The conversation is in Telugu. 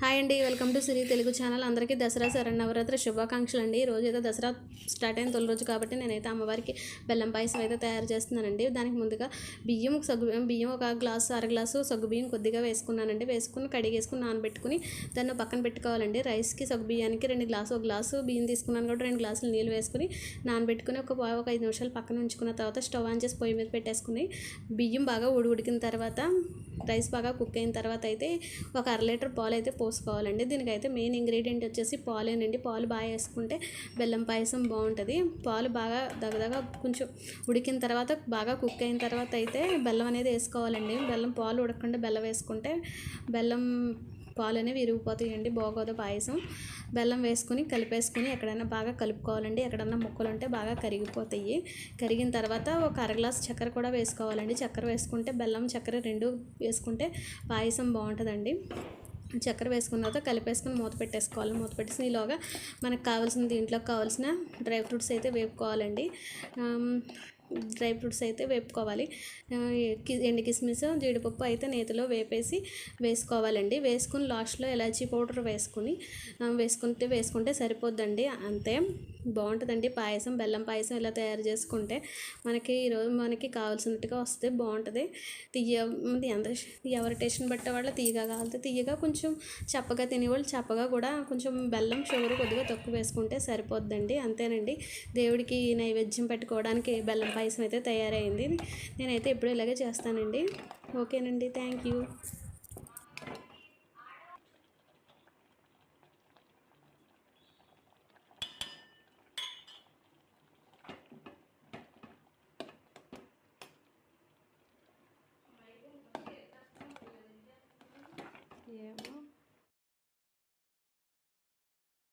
హాయ్ అండి welcome to Siri Telugu channel. అందరికీ దసరా శరణవరాత్రి శుభాకాంక్షలు అండి ఈ రోజు అయితే దసరా స్టార్ట్ అయిన తొలి రోజు కాబట్టి నేనైతే అమ్మవారికి బెల్లం పాయసం అయితే తయారు చేస్తున్నానండి. దానికి ముందుగా బియ్యం సగ్గు బియ్యం ఒక గ్లాసు అర గ్లాసు సగ్గు బియ్యం కొద్దిగా వేసుకున్నానండి. వేసుకుని కడిగేసుకుని నానబెట్టుకుని దాన్ని పక్కన పెట్టుకోవాలండి. రైస్కి సగ్గు బియ్యానికి రెండు గ్లాసు ఒక గ్లాసు బియ్యం తీసుకున్నాను కూడా రెండు గ్లాసులు నీళ్ళు వేసుకుని నానబెట్టుకుని ఒక ఒక ఐదు నిమిషాలు పక్కన ఉంచుకున్న తర్వాత స్టవ్ ఆన్ చేసి పొయ్యి మీద పెట్టేసుకుని బియ్యం బాగా ఉడి ఉడికిన తర్వాత రైస్ బాగా కుక్ అయిన తర్వాత అయితే ఒక అర లీటర్ పాలు అయితే పోసుకోవాలండి. దీనికైతే మెయిన్ ఇంగ్రీడియంట్ వచ్చేసి పాలేనండి. పాలు బాగా వేసుకుంటే బెల్లం పాయసం బాగుంటుంది. పాలు బాగా దగదగా కొంచెం ఉడికిన తర్వాత బాగా కుక్ అయిన తర్వాత అయితే బెల్లం అనేది వేసుకోవాలండి. బెల్లం పాలు ఉడకకుండా బెల్లం వేసుకుంటే బెల్లం పాలు అనేవి విరిగిపోతాయండి. బోగోద పాయసం. బెల్లం వేసుకుని కలిపేసుకుని ఎక్కడైనా బాగా కలుపుకోవాలండి. ఎక్కడన్నా ముక్కలు ఉంటే బాగా కరిగిపోతాయి. కరిగిన తర్వాత ఒక అర గ్లాస్ చక్కెర కూడా వేసుకోవాలండి. చక్కెర వేసుకుంటే బెల్లం చక్కెర రెండు వేసుకుంటే పాయసం బాగుంటుందండి. చక్కెర వేసుకున్న తర్వాత కలిపేసుకుని మూత పెట్టేసుకోవాలి. మూత పెట్టేసి ఈలోగా మనకు కావాల్సిన దీంట్లోకి కావాల్సిన డ్రై ఫ్రూట్స్ అయితే వేపుకోవాలండి. డ్రై ఫ్రూట్స్ అయితే వేపుకోవాలి. కి- ఎండు కిస్మిస్ జీడిపప్పు అయితే నేతిలో వేపేసి వేసుకోవాలండి. వేసుకుని లాస్ట్లో ఎలాచీ పౌడర్ వేసుకుని వేసుకుంటే వేసుకుంటే సరిపోద్దండి. అంతే. బాగుంటుందండి. పాయసం బెల్లం పాయసం ఇలా తయారు చేసుకుంటే మనకి ఈరోజు మనకి కావాల్సినట్టుగా వస్తే బాగుంటుంది. తీయ ఎంత ఎవరి టేస్ట్ని బట్టే వాళ్ళు తీయగా కావాలి తీయగా కొంచెం చప్పగా తినేవాళ్ళు చప్పగా కూడా కొంచెం బెల్లం షుగర్ కొద్దిగా తక్కువ వేసుకుంటే సరిపోద్దండి. అంతేనండి. దేవుడికి నైవేద్యం పెట్టుకోవడానికి బెల్లం పాయసం అయితే తయారైంది. నేనైతే ఎప్పుడు ఇలాగే చేస్తానండి. ఓకేనండి థ్యాంక్ యూ. ఏమో.